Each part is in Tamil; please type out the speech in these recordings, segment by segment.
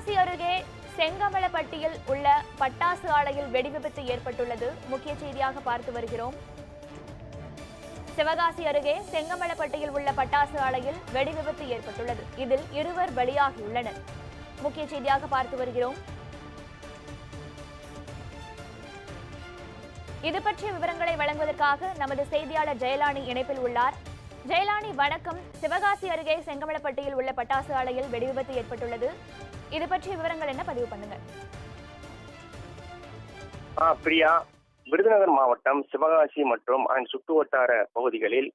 தென்காசி அருகே செங்கமலப்பட்டியில் உள்ள பட்டாசு ஆலையில் வெடிவிபத்து ஏற்பட்டுள்ளது. முக்கிய செய்தியாக பார்த்து வருகிறோம். சிவகாசி அருகே செங்கமலப்பட்டியில் உள்ள பட்டாசு ஆலையில் வெடிவிபத்து ஏற்பட்டுள்ளது. இதில் இருவர் பலியாகியுள்ளனர். முக்கிய செய்தியாக பார்த்து வருகிறோம். இது பற்றிய விவரங்களை வழங்குவதற்காக நமது செய்தியாளர் ஜெயலானி இணைப்பில் உள்ளார். ஜெயலானி வணக்கம். சிவகாசி அருகே செங்கமலப்பட்டியில் உள்ள பட்டாசு ஆலையில் வெடிவிபத்து ஏற்பட்டுள்ளது. இது பற்றிய விவரங்கள் என்ன? பதிவு பண்ணுங்க. பிரியா. விருதுநகர் மாவட்டம் சிவகாசி மற்றும் அதன் சுற்றுவட்டார பகுதிகளில்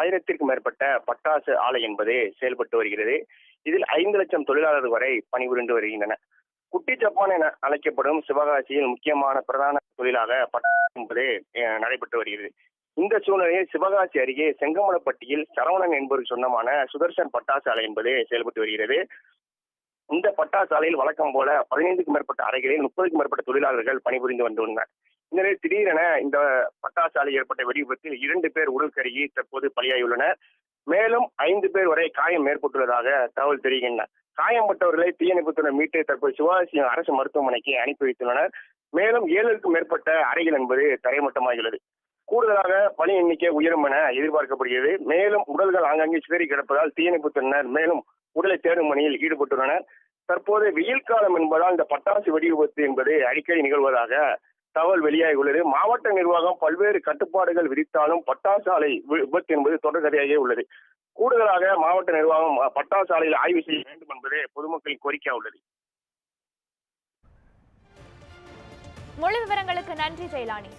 ஆயிரத்திற்கும் மேற்பட்ட பட்டாசு ஆலை என்பது செயல்பட்டு வருகிறது. இதில் ஐந்து லட்சம் தொழிலாளர்கள் வரை பணிபுரிந்து வருகின்றன. குட்டி ஜப்பான் என அழைக்கப்படும் சிவகாசியில் முக்கியமான பிரதான தொழிலாக பட்டாசு என்பது நடைபெற்று வருகிறது. இந்த சூழ்நிலையில் சிவகாசி அருகே செங்கமலப்பட்டியில் சரவணன் என்பவருக்கு சொந்தமான சுதர்சன் பட்டாசு ஆலை என்பது செயல்பட்டு வருகிறது. இந்த பட்டாசாலையில் வழக்கம் போல பதினைந்துக்கும் மேற்பட்ட அறைகளில் முப்பதுக்கும் மேற்பட்ட தொழிலாளர்கள் பணிபுரிந்து வந்துள்ளனர். இந்த நிலையில் திடீரென இந்த பட்டாசாலை ஏற்பட்ட வெடிவிபத்தில் இரண்டு பேர் உடல் கருகி தற்போது பலியாகியுள்ளனர். மேலும் ஐந்து பேர் வரை காயம் ஏற்பட்டுள்ளதாக தகவல் தெரிகின்றன. காயம்பட்டவர்களை தீயணைப்புத்துடன் மீட்டு தற்போது சிவகாசி அரசு மருத்துவமனைக்கு அனுப்பி வைத்துள்ளனர். மேலும் ஏழுக்கும் மேற்பட்ட அறைகள் என்பது தரைமட்டமாகியுள்ளது. கூடுதலாக பணி எண்ணிக்கை உயரும் என எதிர்பார்க்கப்படுகிறது. மேலும் உடல்கள் ஆங்காங்கே சிதறி கிடப்பதால் தீயணைப்புத்துறையினர் மேலும் உடலை தேடும் பணியில் ஈடுபட்டுள்ளனர். தற்போது வெயில் காலம் என்பதால் இந்த பட்டாசு வெடி விபத்து என்பது அடிக்கடி நிகழ்வதாக தகவல் வெளியாகியுள்ளது. மாவட்ட நிர்வாகம் பல்வேறு கட்டுப்பாடுகள் விதித்தாலும் பட்டாசு ஆலை விபத்து என்பது தொடர்கதையாகவே உள்ளது. கூடுதலாக மாவட்ட நிர்வாகம் பட்டாசாலையில் ஆய்வு செய்ய வேண்டும் என்பதே பொதுமக்களின் கோரிக்கையாக உள்ளது. முழு விவரங்களுக்கு நன்றி ஜெயலானி.